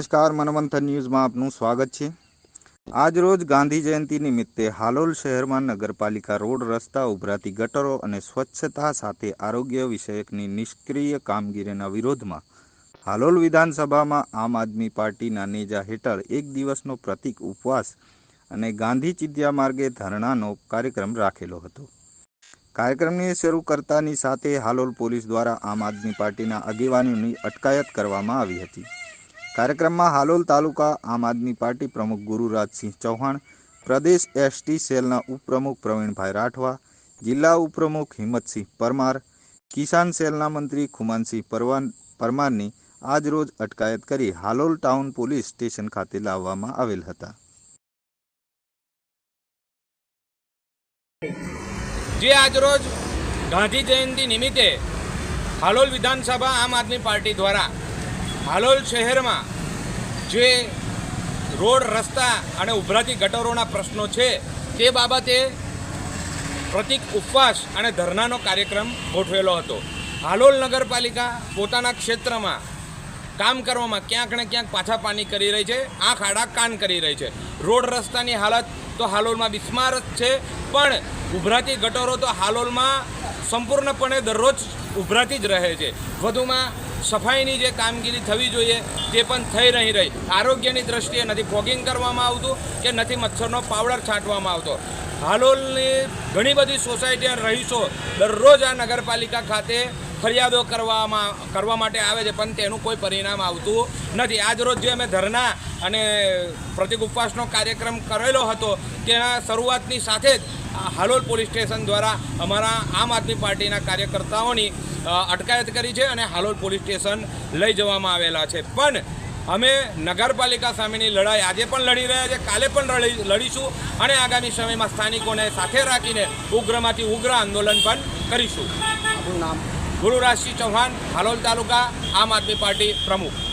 નમસ્કાર, મનવંથન ન્યૂઝમાં આપનું સ્વાગત છે. આજરોજ ગાંધી જયંતિ નિમિત્તે હાલોલ શહેરમાં નગરપાલિકા રોડ રસ્તા ઉભરાતી ગટરો અને સ્વચ્છતા સાથે આરોગ્ય વિષયકની નિષ્ક્રિય કામગીરીના વિરોધમાં હાલોલ વિધાનસભામાં આમ આદમી પાર્ટીના નેજા હેઠળ એક દિવસનો પ્રતિક ઉપવાસ અને ગાંધી ચિંધ્યા માર્ગે ધરણાનો કાર્યક્રમ રાખેલો હતો. કાર્યક્રમને શરૂ કરતાની સાથે હાલોલ પોલીસ દ્વારા આમ આદમી પાર્ટીના આગેવાનોની અટકાયત કરવામાં આવી હતી. કાર્યક્રમમાં હાલોલ તાલુકા આમ આદમી પાર્ટી પ્રમુખ ગુરુરાજસિંહ ચૌહાણ, પ્રદેશ એસટી સેલના ઉપપ્રમુખ પ્રવીણભાઈ રાઠવા, જિલ્લા ઉપપ્રમુખ હિંમતસિંહ પરમાર, કિસાન સેલના મંત્રી ખુમાનસિંહ પરવાન, પરમારની આજરોજ અટકાયત કરી હાલોલ ટાઉન પોલીસ સ્ટેશન ખાતે લાવવામાં આવેલ હતા. જે આજરોજ ગાંધી જયંતિ નિમિત્તે હાલોલ વિધાનસભા આમ આદમી પાર્ટી દ્વારા હાલોલ શહેરમાં જે રોડ, રસ્તા અને ઉભરાતી ગટરોના પ્રશ્નો છે, તે બાબતે પ્રતિક ઉપવાસ અને ધરણાનો કાર્યક્રમ ગોઠવેલો હતો. હાલોલ નગરપાલિકા પોતાના ક્ષેત્રમાં કામ કરવામાં ક્યાંક ને ક્યાંક પાછા પાની કરી રહી છે આંખ આડા કાન કરી રહી છે. રોડ, રસ્તાની હાલત તો હાલોલમાં બિસ્માર જ છે, પણ ઉભરાતી ગટરો તો હાલોલમાં સંપૂર્ણપણે દરરોજ ઉભરાતી જ રહે છે. વધુમાં સફાઈની જે કામગીરી થવી જોઈએ તે પણ થઈ નહીં રહી, આરોગ્યની દ્રષ્ટિએ નથી ફોગિંગ કરવામાં આવતું કે નથી મચ્છરનો પાવડર છાંટવામાં આવતો. હાલોલની ઘણી બધી સોસાયટી રહીશો દરરોજ આ નગરપાલિકા ખાતે ફરિયાદો કરવામાં, કરવા માટે આવે છે, પણ તેનું કોઈ પરિણામ આવતું નથી. આજરોજ જે અમે ધરના અને પ્રતિક ઉપવાસનો કાર્યક્રમ કરેલો હતો, તેના શરૂઆતની સાથે જ હાલોલ પોલીસ સ્ટેશન દ્વારા અમારા આમ આદમી પાર્ટીના કાર્યકર્તાઓની અટકાયત કરી છે અને હાલોલ પોલીસ સ્ટેશન લઈ જવામાં આવેલા છે. પણ અમે નગરપાલિકા સામેની લડાઈ આજે પણ લડી રહ્યા છે કાલે પણ લડી લડીશું અને આગામી સમયમાં સ્થાનિકોને સાથે રાખીને ઉગ્રમાંથી ઉગ્ર આંદોલન પણ કરીશું. આપણું નામ? ગુરુરાજસિંહ ચૌહાણ હાલોલ તાલુકા આમ આદમી પાર્ટી પ્રમુખ.